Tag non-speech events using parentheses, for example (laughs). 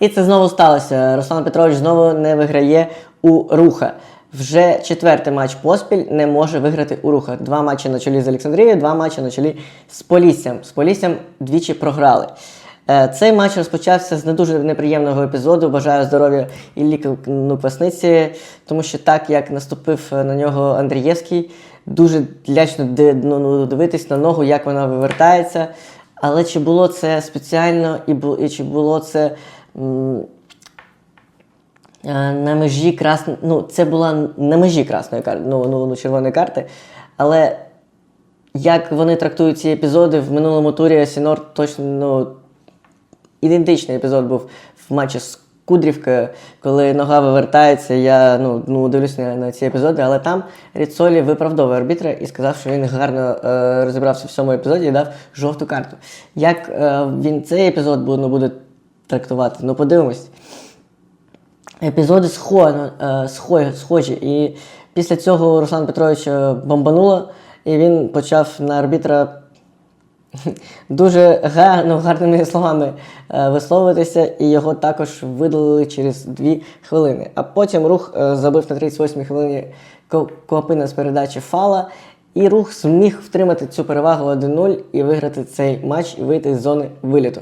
І це знову сталося. Руслан Петрович знову не виграє у руха. Вже четвертий матч поспіль не може виграти у руха. Два матчі на чолі з Олександрією, два матчі на чолі з Поліссям. З Поліссям двічі програли. Е, Цей матч розпочався з не дуже неприємного епізоду. Бажаю здоров'я Іллі Квасниці, тому що так як наступив на нього Андрієвський, дуже лячно ну, ну, дивитись на ногу, як вона вивертається. Але чи було це спеціально і, чи було це на межі красної. Ну, це була на межі красної карти, ну, ну, ну, червоної карти. Але як вони трактують ці епізоди в минулому турі Сінор точно ну, ідентичний епізод був в матчі з Кудрівкою, коли нога вивертається. Я ну, ну, дивлюсь на, на ці епізоди, але там Ріцолі виправдовує арбітра і сказав, що він гарно е, розібрався в цьому епізоді і дав жовту карту. Як е, він цей епізод ну, буде трактувати? Ну, подивимось. Епізоди схо, е, схо, схожі. І після цього Руслан Петрович е, бомбануло, і він почав на арбітра (laughs) дуже гарно, гарними словами е, висловитися, і його також видалили через дві хвилини. А потім рух забив на 38-й хвилині Ко- Клопина з передачі фала, і рух зміг втримати цю перевагу 1-0 і виграти цей матч і вийти з зони виліту.